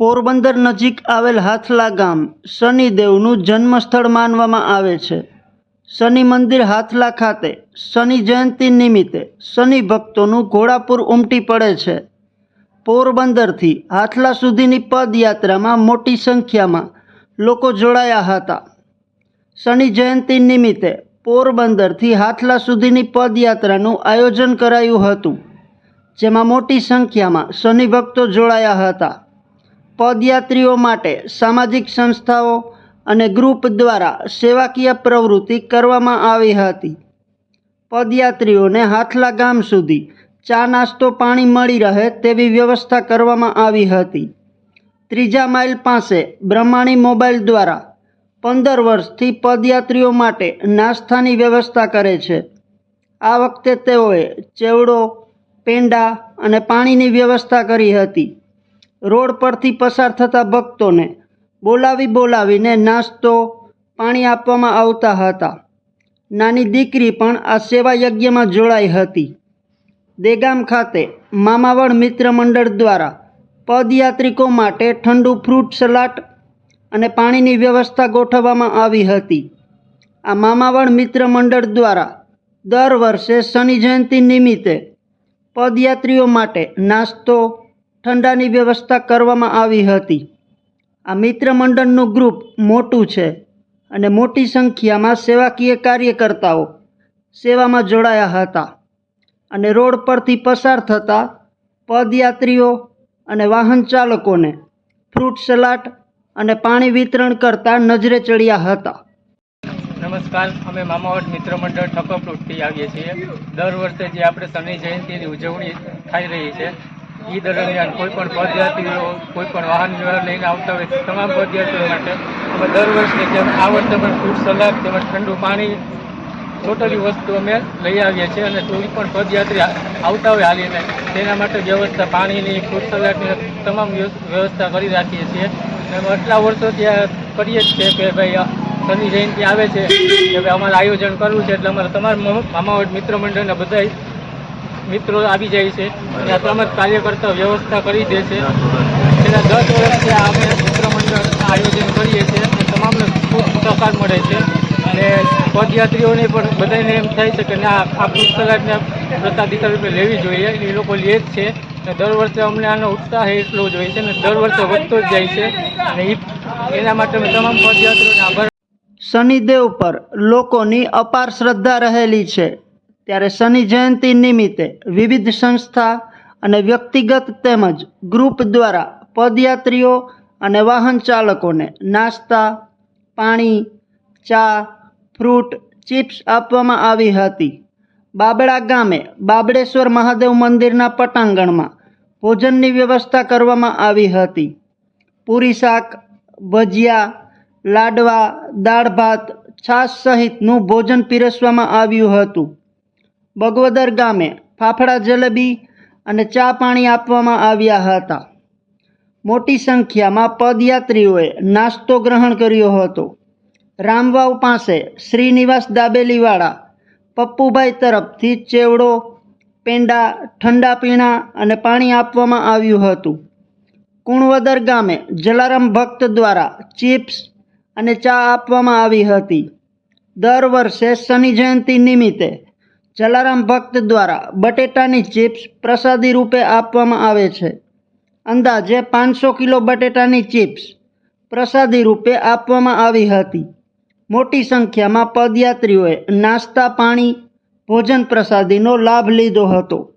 પોરબંદર નજીક આવેલ હાથલા ગામ શનિદેવનું જન્મસ્થળ માનવામાં આવે છે. શનિ મંદિર હાથલા ખાતે શનિ જયંતિ નિમિત્તે શનિ ભક્તોનું ઘોડાપુર ઉમટી પડે છે. પોરબંદરથી હાથલા સુધીની પદયાત્રામાં મોટી સંખ્યામાં લોકો જોડાયા હતા. શનિ જયંતિ નિમિત્તે પોરબંદરથી હાથલા સુધીની પદયાત્રાનું આયોજન કરાયું હતું, જેમાં મોટી સંખ્યામાં શનિ ભક્તો જોડાયા હતા. પદયાત્રીઓ માટે સામાજિક સંસ્થાઓ અને ગ્રુપ દ્વારા સેવાકીય પ્રવૃત્તિ કરવામાં આવી હતી. પદયાત્રીઓને હાથલા ગામ સુધી ચા નાસ્તો પાણી મળી રહે તેવી વ્યવસ્થા કરવામાં આવી હતી. ત્રીજા માઇલ પાસે બ્રહ્માણી મોબાઈલ દ્વારા પંદર વર્ષથી પદયાત્રીઓ માટે નાસ્તાની વ્યવસ્થા કરે છે. આ વખતે તેઓએ ચેવડો, પેંડા અને પાણીની વ્યવસ્થા કરી હતી. રોડ પરથી પસાર થતા ભક્તોને બોલાવી બોલાવીને નાસ્તો પાણી આપવામાં આવતા હતા. નાની દીકરી પણ આ સેવા યજ્ઞમાં જોડાઈ હતી. દેગામ ખાતે મામાવડ મિત્ર મંડળ દ્વારા પદયાત્રિકો માટે ઠંડુ ફ્રૂટ સલાડ અને પાણીની વ્યવસ્થા ગોઠવવામાં આવી હતી. આ મામાવડ મિત્ર મંડળ દ્વારા દર વર્ષે શનિ જયંતિ નિમિત્તે પદયાત્રીઓ માટે નાસ્તો ઠંડાની વ્યવસ્થા કરવામાં આવી હતી. આ મિત્ર મંડળનું ગ્રુપ મોટું છે અને મોટી સંખ્યામાં સેવાકીય કાર્યકર્તાઓ સેવામાં જોડાયા હતા અને રોડ પરથી પસાર થતા પદયાત્રીઓ અને વાહન ચાલકોને ફ્રૂટ સલાડ અને પાણી વિતરણ કરતા નજરે ચડ્યા હતા. નમસ્કાર, અમે મામાવટ મિત્ર મંડળ ઠકપરૂટથી આવીએ છીએ. દર વર્ષે જે આપણે શનિ જયંતિની ઉજવણી થઈ રહી છે એ દરમિયાન કોઈ પણ પદયાત્રીઓ, કોઈ પણ વાહન વ્યવહાર લઈને આવતા હોય, તમામ પદયાત્રીઓ માટે અમે દર વર્ષે જેમ આ વર્ષે પણ ફ્રૂટ સલાડ તેમજ ઠંડુ પાણી ટોટલી વસ્તુ અમે લઈ આવીએ છીએ અને કોઈ પણ પદયાત્રી આવતા હોય હાલીને તેના માટે વ્યવસ્થા પાણીની ફ્રૂટ સલાડની તમામ વ્યવસ્થા કરી રાખીએ છીએ. અને આટલા વર્ષોથી ત્યાં કરીએ જ છીએ કે ભાઈ શનિ જયંતિ આવે છે, કે ભાઈ અમારે આયોજન કરવું છે, એટલે અમારે તમારા મામાવટ મિત્ર મંડળના બધા મિત્રો આવી જાય છે. અને તમામ કાર્યકર્તા વ્યવસ્થા કરી દે છે. છેલ્લા દસ વર્ષથી અમે મિત્રમંડળ આયોજન કરીએ છીએ તમામને ખૂબ સહકાર મળે છે. અને પદયાત્રીઓને પણ બધાને એમ થાય છે કે ના, આ પુસ્તકાને પ્રસાદી રૂપે લેવી જોઈએ. એ લોકો લે જ છે. અને દર વર્ષે અમને આનો ઉત્સાહ એટલો જ હોય છે અને દર વર્ષે વધતો જ જાય છે. અને એના માટે અમે તમામ પદયાત્રીઓને આભાર. શનિદેવ પર લોકોની અપાર શ્રદ્ધા રહેલી છે. ત્યારે શનિ જયંતિ નિમિત્તે વિવિધ સંસ્થા અને વ્યક્તિગત તેમજ ગ્રુપ દ્વારા પદયાત્રીઓ અને વાહન ચાલકોને નાસ્તા, પાણી, ચા, ફ્રૂટ, ચિપ્સ આપવામાં આવી હતી. બાબડા ગામે બાબડેશ્વર મહાદેવ મંદિરના પટાંગણમાં ભોજનની વ્યવસ્થા કરવામાં આવી હતી. પૂરી શાક, ભજીયા, લાડવા, દાળ ભાત, છાશ સહિતનું ભોજન પીરસવામાં આવ્યું હતું. બગવદર ગામે ફાફડા જલેબી અને ચા પાણી આપવામાં આવ્યા હતા. મોટી સંખ્યામાં પદયાત્રીઓએ નાસ્તો ગ્રહણ કર્યો હતો. રામવાવ પાસે શ્રીનિવાસ દાબેલીવાળા, પપ્પુભાઈ તરફથી ચેવડો, પેંડા, ઠંડા પીણા અને પાણી આપવામાં આવ્યું હતું. કુણવદર ગામે જલારામ ભક્ત દ્વારા ચિપ્સ અને ચા આપવામાં આવી હતી. દર વર્ષે શનિ જયંતિ નિમિત્તે જલારામ ભક્ત દ્વારા બટેટાની ચિપ્સ પ્રસાદી રૂપે આપવામાં આવે છે. અંદાજે પાંચસો કિલો બટેટાની ચિપ્સ પ્રસાદી રૂપે આપવામાં આવી હતી. મોટી સંખ્યામાં પદયાત્રીઓએ નાસ્તા પાણી, ભોજન પ્રસાદીનો લાભ લીધો હતો.